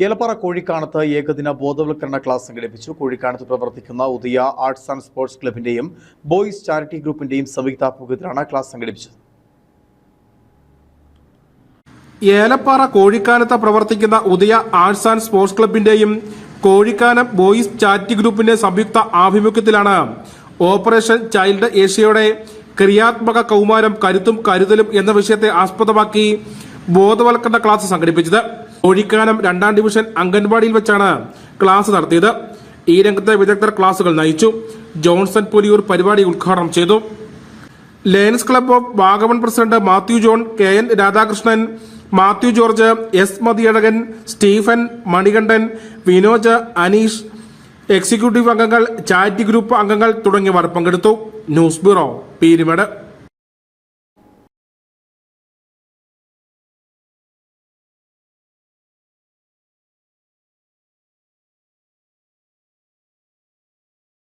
ഏലപ്പാറ കോഴിക്കാണത്ത് ഏകദിന ബോധവൽക്കരണ ക്ലാസ് സംഘടിപ്പിച്ചു. കോഴിക്കാണത്ത് പ്രവർത്തിക്കുന്ന ഉദയ ആർട്സ് ആൻഡ് സ്പോർട്സ് ക്ലബിന്റെയും ബോയ്സ് ചാരിറ്റി ഗ്രൂപ്പിന്റെയും സംയുക്താഭിമുഖ്യത്തിലാണ് ക്ലാസ് സംഘടിപ്പിച്ചത്. ഏലപ്പാറ കോഴിക്കാനത്ത് പ്രവർത്തിക്കുന്ന ഉദയ ആർട്സ് ആൻഡ് സ്പോർട്സ് ക്ലബിന്റെയും കോഴിക്കാനം ബോയ്സ് ചാരിറ്റി ഗ്രൂപ്പിന്റെ സംയുക്ത ആഭിമുഖ്യത്തിലാണ് ഓപ്പറേഷൻ ചൈൽഡ് ഏഷ്യയുടെ ക്രിയാത്മക കൗമാരം കരുത്തും കരുതലും എന്ന വിഷയത്തെ ആസ്പദമാക്കി ബോധവൽക്കരണ ക്ലാസ് സംഘടിപ്പിച്ചത്. കോഴിക്കാനം രണ്ടാം ഡിവിഷൻ അംഗൻവാടിയിൽ വെച്ചാണ് ക്ലാസ് നടത്തിയത്. ഈ രംഗത്തെ വിദഗ്ധർ ക്ലാസുകൾ നയിച്ചു. ജോൺസൺ പുലിയൂർ പരിപാടി ഉദ്ഘാടനം ചെയ്തു. Lions club of Vagamon president Mathew John K N Radhakrishnan Mathew George S Mathiyazhakan Stephen Manikandan Vinoj Aneesh executive അംഗങ്ങൾ ചാരിറ്റി ഗ്രൂപ്പ് അംഗങ്ങൾ തുടങ്ങിയവർ പങ്കെടുത്തു. News bureau Peermade.